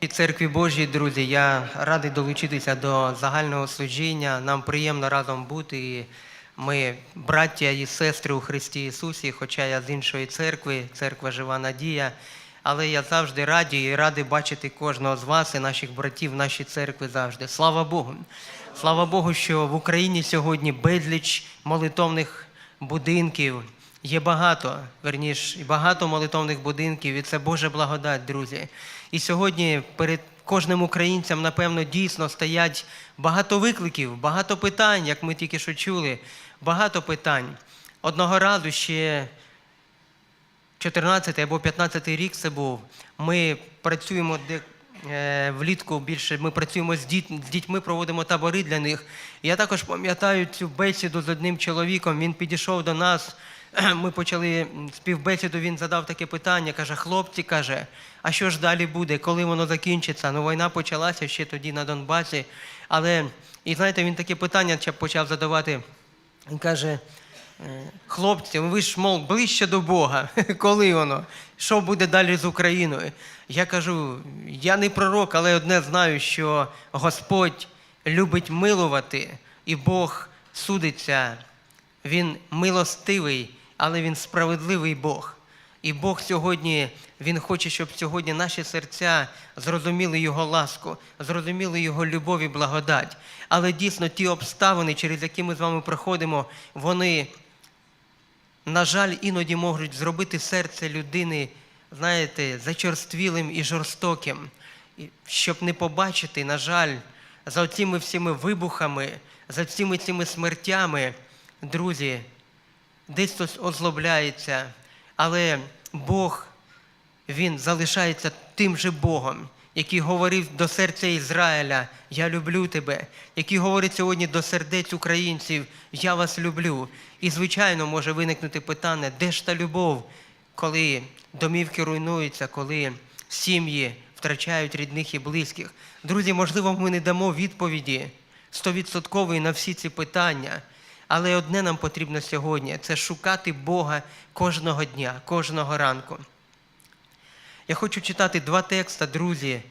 І Церкві Божій, друзі, я радий долучитися до загального служіння. Нам приємно разом бути. І Ми браття і сестри у Христі Ісусі, хоча я з іншої церкви, церква Жива Надія. Але я завжди радий і радий бачити кожного з вас і наших братів нашій церкві завжди. Слава Богу! Слава Богу, що в Україні сьогодні безліч молитовних будинків. Є багато, верніш, багато молитовних будинків, і це Божа благодать, друзі. І сьогодні перед кожним українцям, напевно, дійсно стоять багато викликів, багато питань, як ми тільки що чули, багато питань. Одного разу ще 14 або 15 рік це був. Ми працюємо де, е, влітку більше, ми працюємо з, діт, з дітьми, проводимо табори для них. Я також пам'ятаю цю бесіду з одним чоловіком. Він підійшов до нас. Ми почали співбесіду, він задав таке питання, каже, хлопці, каже, а що ж далі буде, коли воно закінчиться? Ну, війна почалася ще тоді на Донбасі. Але, і знаєте, він таке питання почав задавати. Він каже, Е, Хлопці, ви ж мов ближче до Бога. Коли воно? Що буде далі з Україною? Я кажу, я не пророк, але одне знаю, що Господь любить милувати, і Бог судиться. Він милостивий, але він справедливий Бог. І Бог сьогодні, Він хоче, щоб сьогодні наші серця зрозуміли Його ласку, зрозуміли Його любов і благодать. Але дійсно ті обставини, через які ми з вами проходимо, вони на жаль, іноді можуть зробити серце людини, знаєте, зачорствілим і жорстоким, щоб не побачити, на жаль, за цими всіми вибухами, за цими цими смертями, друзі, десь хтось озлобляється, але Бог, Він залишається тим же Богом, який говорив до серця Ізраїля, я люблю тебе, який говорить сьогодні до сердець українців, я вас люблю. І, звичайно, може виникнути питання, де ж та любов, коли домівки руйнуються, коли сім'ї втрачають рідних і близьких. Друзі, можливо, ми не дамо відповіді стовідсоткової на всі ці питання. Але одне нам потрібно сьогодні це шукати Бога кожного дня, кожного ранку. Я хочу читати два текста, друзі.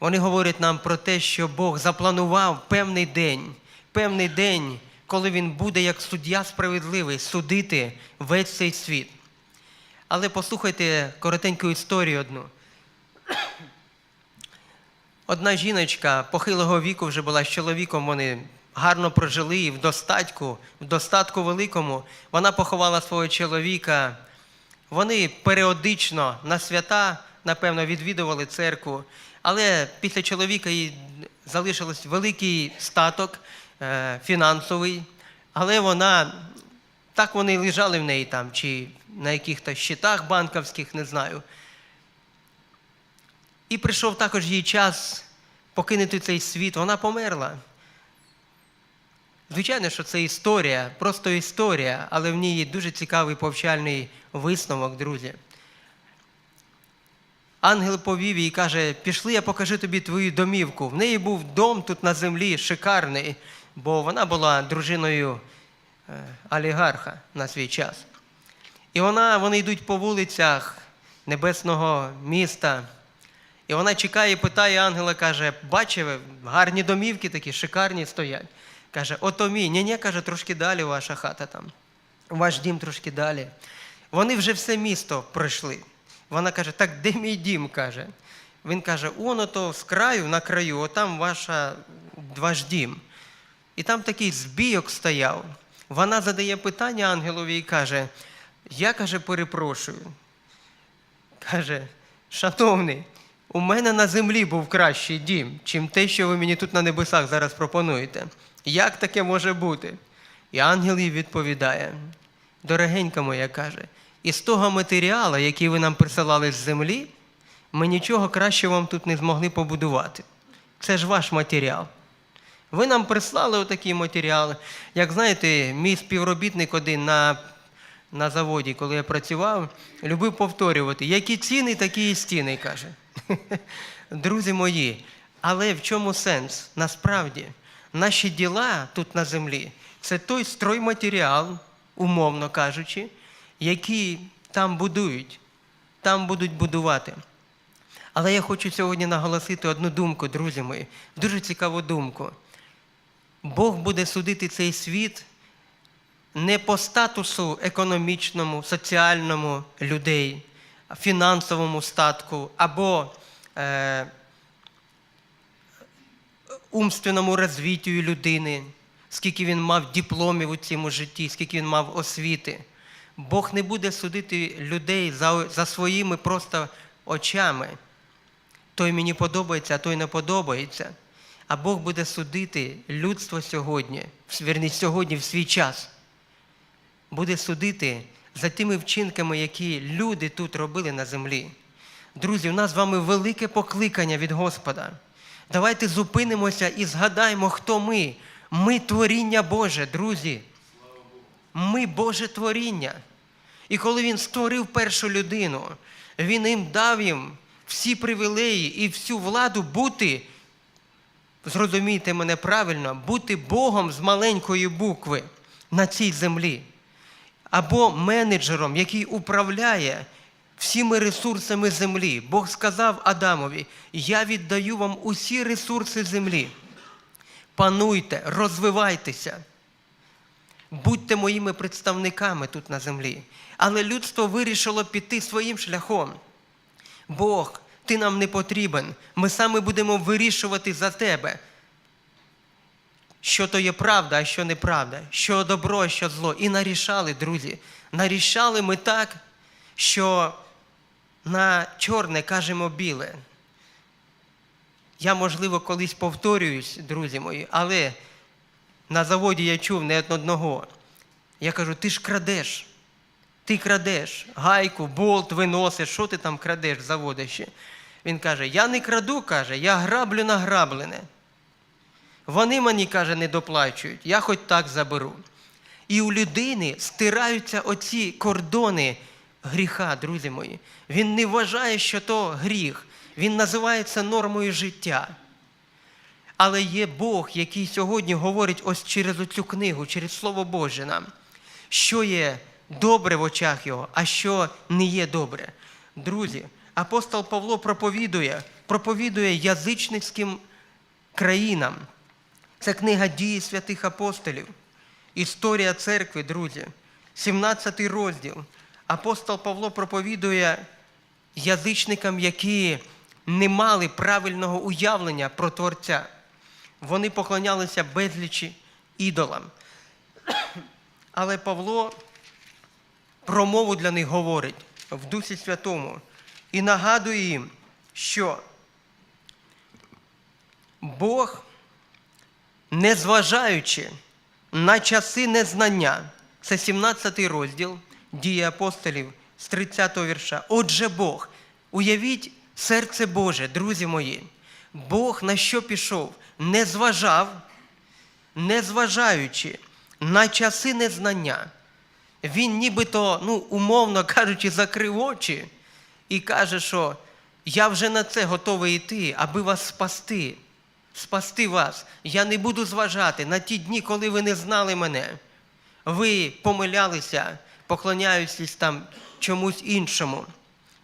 Вони говорять нам про те, що Бог запланував певний день, певний день, коли Він буде як суддя справедливий судити весь цей світ. Але послухайте коротеньку історію одну. Одна жіночка похилого віку вже була з чоловіком, вони гарно прожили в достатку, в достатку великому. Вона поховала свого чоловіка. Вони періодично на свята, напевно, відвідували церкву, але після чоловіка їй залишилось великий статок е, фінансовий, але вона, так вони лежали в неї там, чи на якихось щитах банківських, не знаю. І прийшов також їй час покинути цей світ. Вона померла. Звичайно, що це історія, просто історія, але в ній є дуже цікавий повчальний висновок, друзі. Ангел повів їй і каже: пішли, я покажу тобі твою домівку. В неї був дом тут на землі шикарний, бо вона була дружиною е, олігарха на свій час. І вона, вони йдуть по вулицях небесного міста. І вона чекає, питає ангела, каже: бачив, гарні домівки такі, шикарні стоять. Каже, ото мій. Ні, ні, каже, трошки далі ваша хата там. Ваш дім трошки далі. Вони вже все місто пройшли. Вона каже, так де мій дім? каже. Він каже, он ото з краю на краю, отам ваша, ваш дім. І там такий збійок стояв. Вона задає питання ангелові і каже: Я каже, перепрошую. Каже, шановний, у мене на землі був кращий дім, чим те, що ви мені тут на небесах зараз пропонуєте. Як таке може бути? І ангел їй відповідає: дорогенька моя каже, із того матеріалу, який ви нам присилали з землі, ми нічого краще вам тут не змогли побудувати. Це ж ваш матеріал. Ви нам прислали отакі матеріали. Як знаєте, мій співробітник один на, на заводі, коли я працював, любив повторювати, які ціни, такі і стіни, каже. Друзі мої, але в чому сенс? Насправді, наші діла тут на землі це той стройматеріал, умовно кажучи, який там будують, там будуть будувати. Але я хочу сьогодні наголосити одну думку, друзі мої, дуже цікаву думку. Бог буде судити цей світ не по статусу економічному, соціальному людей, фінансовому статку або е, умственному розвиттю людини, скільки він мав дипломів у цьому житті, скільки він мав освіти. Бог не буде судити людей за, за своїми просто очами. Той мені подобається, а той не подобається. А Бог буде судити людство сьогодні, вірніше, сьогодні в свій час. Буде судити за тими вчинками, які люди тут робили на землі. Друзі, у нас з вами велике покликання від Господа. Давайте зупинимося і згадаємо, хто ми. Ми творіння Боже, друзі. Ми Боже творіння. І коли Він створив першу людину, Він їм дав їм всі привілеї і всю владу бути, зрозумійте мене правильно, бути Богом з маленької букви на цій землі. Або менеджером, який управляє всіми ресурсами землі. Бог сказав Адамові: Я віддаю вам усі ресурси землі. Пануйте, розвивайтеся. Будьте моїми представниками тут на землі. Але людство вирішило піти своїм шляхом. Бог, ти нам не потрібен. Ми саме будемо вирішувати за тебе, що то є правда, а що неправда, що добро, що зло. І нарішали, друзі. Нарішали ми так, що на чорне кажемо біле. Я, можливо, колись повторююсь, друзі мої, але на заводі я чув не одного. Я кажу, ти ж крадеш. Ти крадеш гайку, болт виносиш, що ти там крадеш з заводу ще? Він каже: Я не краду, каже, я граблю награблене. Вони мені, каже, не доплачують, я хоч так заберу. І у людини стираються оці кордони гріха, друзі мої. Він не вважає, що то гріх. Він називається нормою життя. Але є Бог, який сьогодні говорить ось через оцю книгу, через Слово Боже нам, що є добре в очах Його, а що не є добре. Друзі, апостол Павло проповідує, проповідує язичницьким країнам. Це книга дії святих апостолів, історія церкви, друзі, 17 розділ. Апостол Павло проповідує язичникам, які не мали правильного уявлення про Творця. Вони поклонялися безлічі ідолам. Але Павло промову для них говорить в Дусі Святому і нагадує їм, що Бог, незважаючи на часи незнання, це 17 розділ дії апостолів з 30 вірша. Отже, Бог, уявіть серце Боже, друзі мої, Бог на що пішов, не зважав, незважаючи на часи незнання. Він нібито, ну, умовно кажучи, закрив очі і каже, що я вже на це готовий йти, аби вас спасти, спасти вас. Я не буду зважати на ті дні, коли ви не знали мене. Ви помилялися, поклоняючись там чомусь іншому.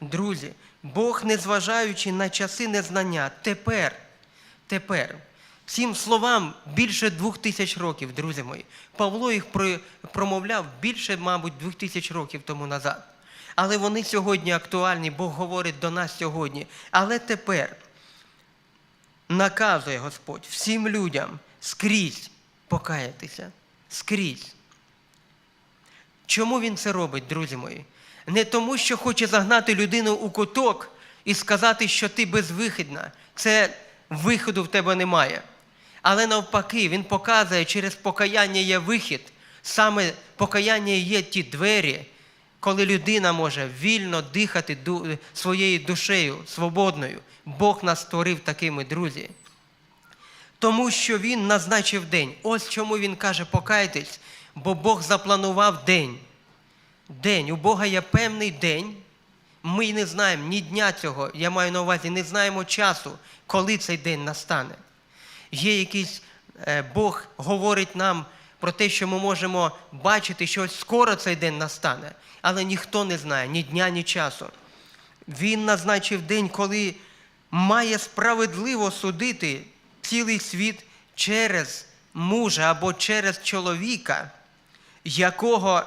Друзі, Бог, незважаючи на часи незнання, тепер, тепер, цим словам більше двох тисяч років, друзі мої. Павло їх промовляв більше, мабуть, двох тисяч років тому назад. Але вони сьогодні актуальні, Бог говорить до нас сьогодні. Але тепер наказує Господь всім людям скрізь покаятися. Скрізь. Чому він це робить, друзі мої? Не тому, що хоче загнати людину у куток і сказати, що ти безвихідна. Це виходу в тебе немає. Але навпаки, він показує, через покаяння є вихід. Саме покаяння є ті двері, коли людина може вільно дихати своєю душею, свободною. Бог нас створив такими, друзі. Тому що він назначив день. Ось чому він каже, покайтесь, бо Бог запланував день. День. У Бога є певний день. Ми не знаємо ні дня цього, я маю на увазі, не знаємо часу, коли цей день настане. Є якийсь е, Бог говорить нам про те, що ми можемо бачити, що скоро цей день настане, але ніхто не знає ні дня, ні часу. Він назначив день, коли має справедливо судити цілий світ через мужа або через чоловіка, якого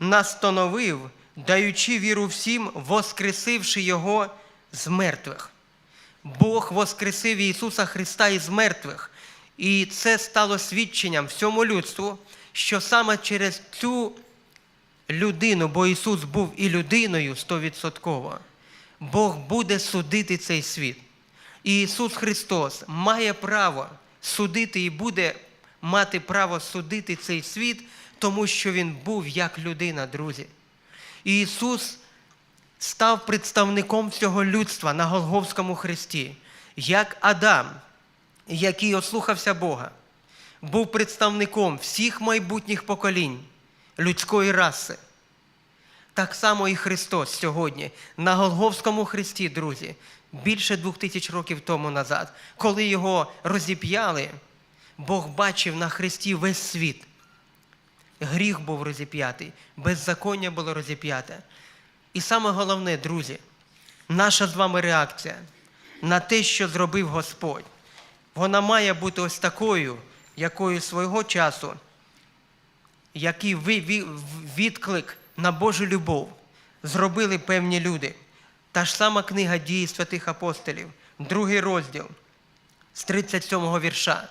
настановив, даючи віру всім, воскресивши Його з мертвих. Бог воскресив Ісуса Христа із мертвих. І це стало свідченням всьому людству, що саме через цю людину, бо Ісус був і людиною стовідсотково, Бог буде судити цей світ. І Ісус Христос має право судити і буде мати право судити цей світ, тому що Він був як людина, друзі. І Ісус став представником всього людства на Голговському хресті, як Адам, який ослухався Бога, був представником всіх майбутніх поколінь людської раси. Так само і Христос сьогодні на Голговському хресті, друзі, більше двох тисяч років тому назад, коли його розіп'яли, Бог бачив на хресті весь світ. Гріх був розіп'ятий, беззаконня було розіп'яте. І саме головне, друзі, наша з вами реакція на те, що зробив Господь, вона має бути ось такою, якою свого часу, який відклик на Божу любов зробили певні люди. Та ж сама книга дії святих апостолів, другий розділ з 37 вірша,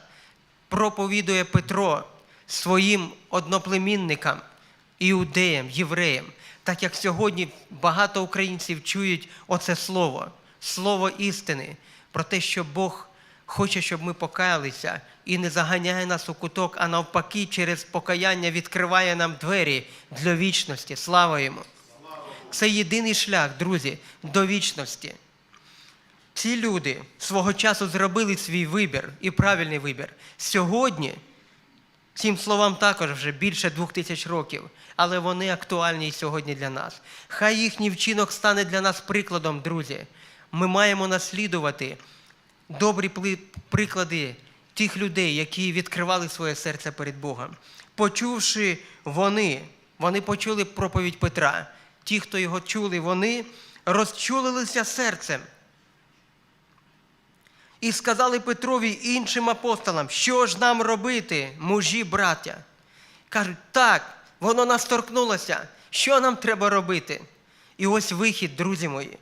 проповідує Петро своїм одноплемінникам, іудеям, євреям, так як сьогодні багато українців чують оце слово, слово істини, про те, що Бог хоче, щоб ми покаялися і не заганяє нас у куток, а навпаки, через покаяння відкриває нам двері для вічності. Слава йому! Це єдиний шлях, друзі, до вічності. Ці люди свого часу зробили свій вибір і правильний вибір. Сьогодні цим словам також вже більше двох тисяч років, але вони актуальні сьогодні для нас. Хай їхній вчинок стане для нас прикладом, друзі. Ми маємо наслідувати добрі приклади тих людей, які відкривали своє серце перед Богом. Почувши вони, вони почули проповідь Петра. Ті, хто його чули, вони розчулилися серцем. І сказали Петрові і іншим апостолам, що ж нам робити, мужі, браття? Кажуть, так, воно нас торкнулося. Що нам треба робити? І ось вихід, друзі мої.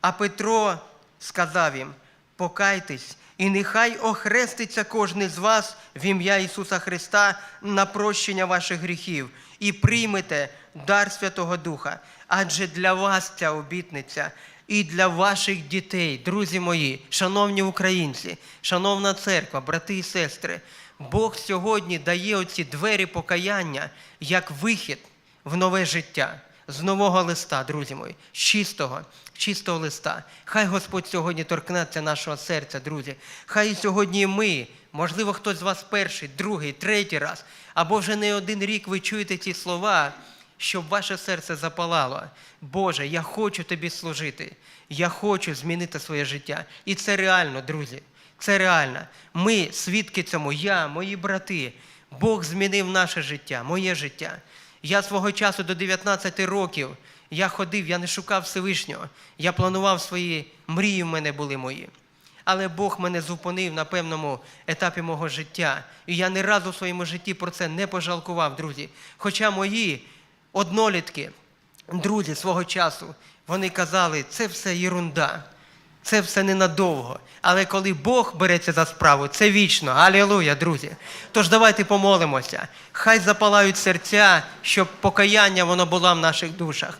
А Петро сказав їм: покайтесь, і нехай охреститься кожен з вас в ім'я Ісуса Христа на прощення ваших гріхів, і приймете дар Святого Духа. Адже для вас ця обітниця і для ваших дітей, друзі мої, шановні українці, шановна церква, брати і сестри, Бог сьогодні дає оці двері покаяння як вихід в нове життя з нового листа, друзі мої, з чистого, чистого листа. Хай Господь сьогодні торкнеться нашого серця, друзі. Хай сьогодні ми, можливо, хтось з вас перший, другий, третій раз, або вже не один рік ви чуєте ці слова, щоб ваше серце запалало. Боже, я хочу тобі служити. Я хочу змінити своє життя. І це реально, друзі. Це реально. Ми свідки цьому, я, мої брати. Бог змінив наше життя, моє життя. Я свого часу до 19 років я ходив, я не шукав Всевишнього. Я планував свої мрії, в мене були мої. Але Бог мене зупинив на певному етапі мого життя. І я ні разу в своєму житті про це не пожалкував, друзі. Хоча мої однолітки, друзі свого часу, вони казали, це все єрунда. Це все ненадовго. Але коли Бог береться за справу, це вічно. Алілуя, друзі. Тож давайте помолимося. Хай запалають серця, щоб покаяння воно було в наших душах.